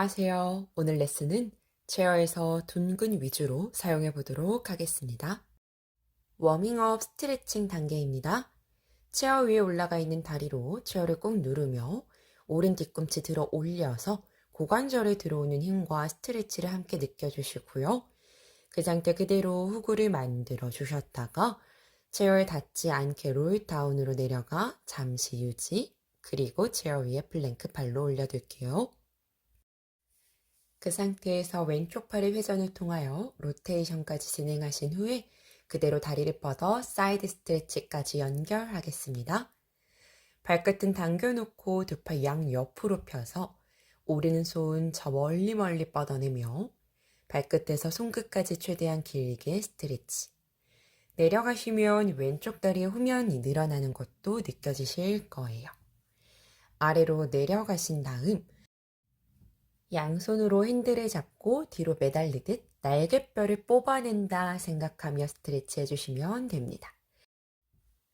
안녕하세요. 오늘 레슨은 체어에서 둔근 위주로 사용해 보도록 하겠습니다. 워밍업 스트레칭 단계입니다. 체어 위에 올라가 있는 다리로 체어를 꾹 누르며 오른 뒤꿈치 들어 올려서 고관절에 들어오는 힘과 스트레치를 함께 느껴주시고요. 그 상태 그대로 후구를 만들어 주셨다가 체어에 닿지 않게 롤다운으로 내려가 잠시 유지, 그리고 체어 위에 플랭크 발로 올려둘게요. 그 상태에서 왼쪽 팔의 회전을 통하여 로테이션까지 진행하신 후에 그대로 다리를 뻗어 사이드 스트레치까지 연결하겠습니다. 발끝은 당겨놓고 두 팔 양옆으로 펴서 오른손 저 멀리 멀리 뻗어내며 발끝에서 손끝까지 최대한 길게 스트레치. 내려가시면 왼쪽 다리의 후면이 늘어나는 것도 느껴지실 거예요. 아래로 내려가신 다음 양손으로 핸들을 잡고 뒤로 매달리듯 날개뼈를 뽑아낸다 생각하며 스트레치 해주시면 됩니다.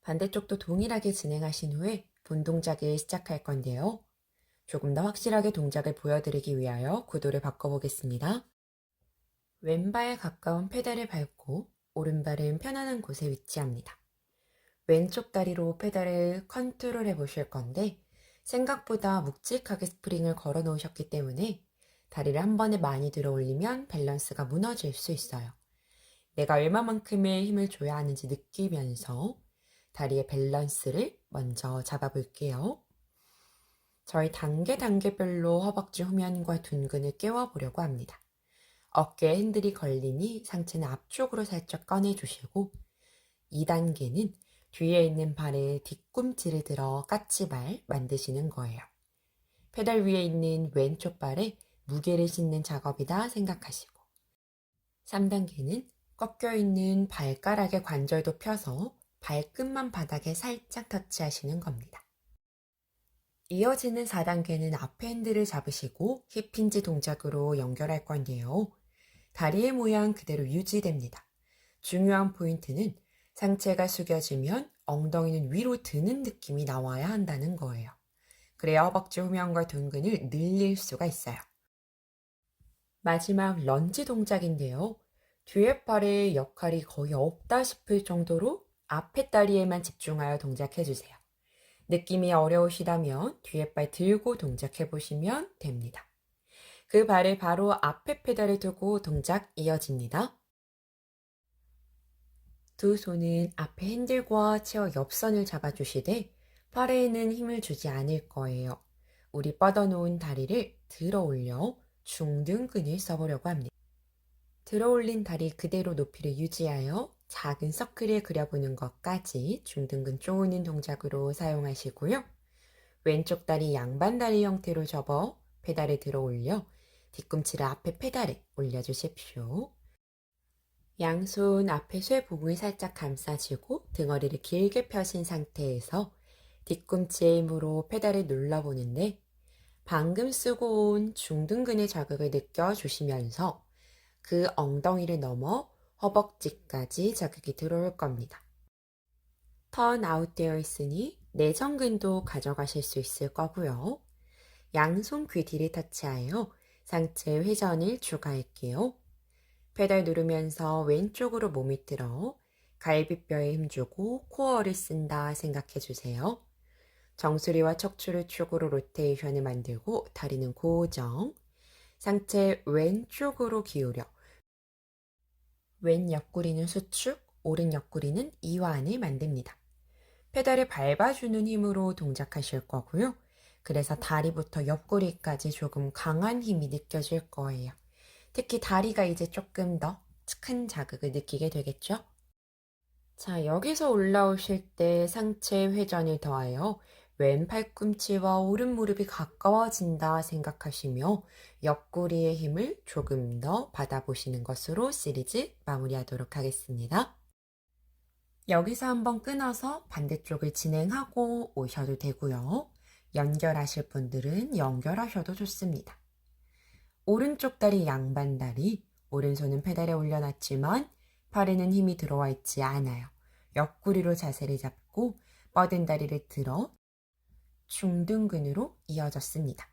반대쪽도 동일하게 진행하신 후에 본 동작을 시작할 건데요. 조금 더 확실하게 동작을 보여드리기 위하여 구도를 바꿔보겠습니다. 왼발 가까운 페달을 밟고 오른발은 편안한 곳에 위치합니다. 왼쪽 다리로 페달을 컨트롤 해 보실 건데 생각보다 묵직하게 스프링을 걸어 놓으셨기 때문에 다리를 한 번에 많이 들어 올리면 밸런스가 무너질 수 있어요. 내가 얼마만큼의 힘을 줘야 하는지 느끼면서 다리의 밸런스를 먼저 잡아볼게요. 저희 단계 단계별로 허벅지 후면과 둔근을 깨워보려고 합니다. 어깨에 핸들이 걸리니 상체는 앞쪽으로 살짝 꺼내주시고 2단계는 뒤에 있는 발에 뒤꿈치를 들어 까치발 만드시는 거예요. 페달 위에 있는 왼쪽 발에 무게를 싣는 작업이다 생각하시고 3단계는 꺾여 있는 발가락의 관절도 펴서 발끝만 바닥에 살짝 터치하시는 겁니다. 이어지는 4단계는 앞에 핸들을 잡으시고 힙힌지 동작으로 연결할 건데요. 다리의 모양 그대로 유지됩니다. 중요한 포인트는 상체가 숙여지면 엉덩이는 위로 드는 느낌이 나와야 한다는 거예요. 그래야 허벅지 후면과 둔근을 늘릴 수가 있어요. 마지막 런지 동작인데요. 뒤에 팔의 역할이 거의 없다 싶을 정도로 앞에 다리에만 집중하여 동작해 주세요. 느낌이 어려우시다면 뒤에 팔 들고 동작해 보시면 됩니다. 그 발을 바로 앞에 페달에 두고 동작 이어집니다. 두 손은 앞에 핸들과 체어 옆선을 잡아주시되 팔에는 힘을 주지 않을 거예요. 우리 뻗어놓은 다리를 들어 올려 중등근을 써보려고 합니다. 들어 올린 다리 그대로 높이를 유지하여 작은 서클을 그려보는 것까지 중등근 쪼는 동작으로 사용하시고요. 왼쪽 다리 양반 다리 형태로 접어 페달을 들어 올려 뒤꿈치를 앞에 페달에 올려주십시오. 양손 앞에 쇠복을 살짝 감싸주고 등허리를 길게 펴신 상태에서 뒤꿈치의 힘으로 페달을 눌러보는데 방금 쓰고 온 중등근의 자극을 느껴주시면서 그 엉덩이를 넘어 허벅지까지 자극이 들어올 겁니다. 턴 아웃되어 있으니 내전근도 가져가실 수 있을 거고요. 양손 귀 뒤를 터치하여 상체 회전을 추가할게요. 페달 누르면서 왼쪽으로 몸이 들어 갈비뼈에 힘주고 코어를 쓴다 생각해 주세요. 정수리와 척추를 축으로 로테이션을 만들고 다리는 고정. 상체 왼쪽으로 기울여 왼 옆구리는 수축, 오른 옆구리는 이완을 만듭니다. 페달을 밟아주는 힘으로 동작하실 거고요. 그래서 다리부터 옆구리까지 조금 강한 힘이 느껴질 거예요. 특히 다리가 이제 조금 더 큰 자극을 느끼게 되겠죠? 자, 여기서 올라오실 때 상체 회전을 더하여 왼 팔꿈치와 오른 무릎이 가까워진다 생각하시며 옆구리의 힘을 조금 더 받아보시는 것으로 시리즈 마무리하도록 하겠습니다. 여기서 한번 끊어서 반대쪽을 진행하고 오셔도 되고요. 연결하실 분들은 연결하셔도 좋습니다. 오른쪽 다리 양반 다리, 오른손은 페달에 올려놨지만 팔에는 힘이 들어와 있지 않아요. 옆구리로 자세를 잡고 뻗은 다리를 들어 중등근으로 이어졌습니다.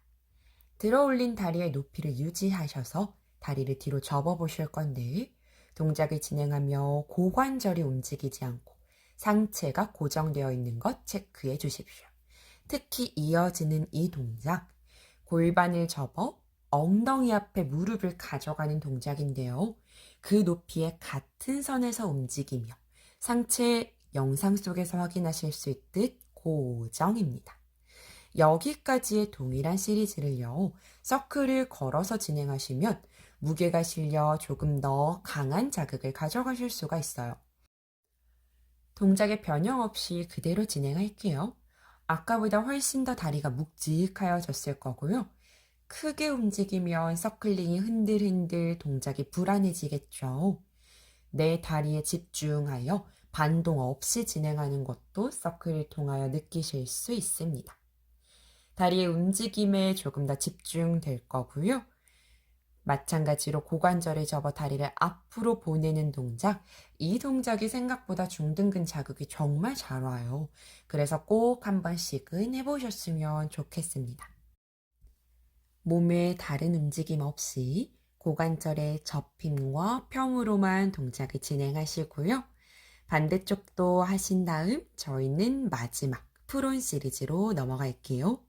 들어 올린 다리의 높이를 유지하셔서 다리를 뒤로 접어 보실 건데 동작을 진행하며 고관절이 움직이지 않고 상체가 고정되어 있는 것 체크해 주십시오. 특히 이어지는 이 동작, 골반을 접어 엉덩이 앞에 무릎을 가져가는 동작인데요. 그 높이에 같은 선에서 움직이며 상체 영상 속에서 확인하실 수 있듯 고정입니다. 여기까지의 동일한 시리즈를요, 서클을 걸어서 진행하시면 무게가 실려 조금 더 강한 자극을 가져가실 수가 있어요. 동작의 변형 없이 그대로 진행할게요. 아까보다 훨씬 더 다리가 묵직하여졌을 거고요. 크게 움직이면 서클링이 흔들흔들 동작이 불안해지겠죠. 내 다리에 집중하여 반동 없이 진행하는 것도 서클을 통하여 느끼실 수 있습니다. 다리의 움직임에 조금 더 집중될 거고요. 마찬가지로 고관절을 접어 다리를 앞으로 보내는 동작. 이 동작이 생각보다 중등근 자극이 정말 잘 와요. 그래서 꼭 한 번씩은 해보셨으면 좋겠습니다. 몸의 다른 움직임 없이 고관절의 접힘과 평으로만 동작을 진행하시고요. 반대쪽도 하신 다음 저희는 마지막 프론 시리즈로 넘어갈게요.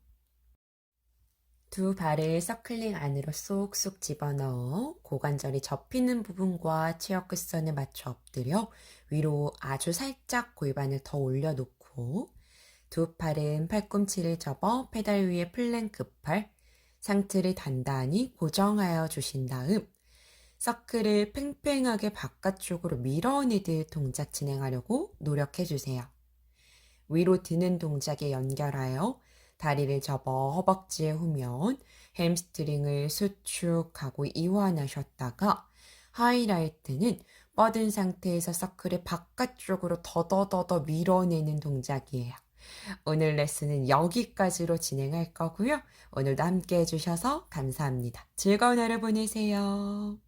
두 발을 서클링 안으로 쏙쏙 집어넣어 고관절이 접히는 부분과 체어 끝선을 맞춰 엎드려 위로 아주 살짝 골반을 더 올려놓고 두 팔은 팔꿈치를 접어 페달 위에 플랭크 팔, 상체를 단단히 고정하여 주신 다음 서클을 팽팽하게 바깥쪽으로 밀어내듯 동작 진행하려고 노력해 주세요. 위로 드는 동작에 연결하여 다리를 접어 허벅지에 후면 햄스트링을 수축하고 이완하셨다가 하이라이트는 뻗은 상태에서 서클을 바깥쪽으로 더더더더 밀어내는 동작이에요. 오늘 레슨은 여기까지로 진행할 거고요. 오늘도 함께 해주셔서 감사합니다. 즐거운 하루 보내세요.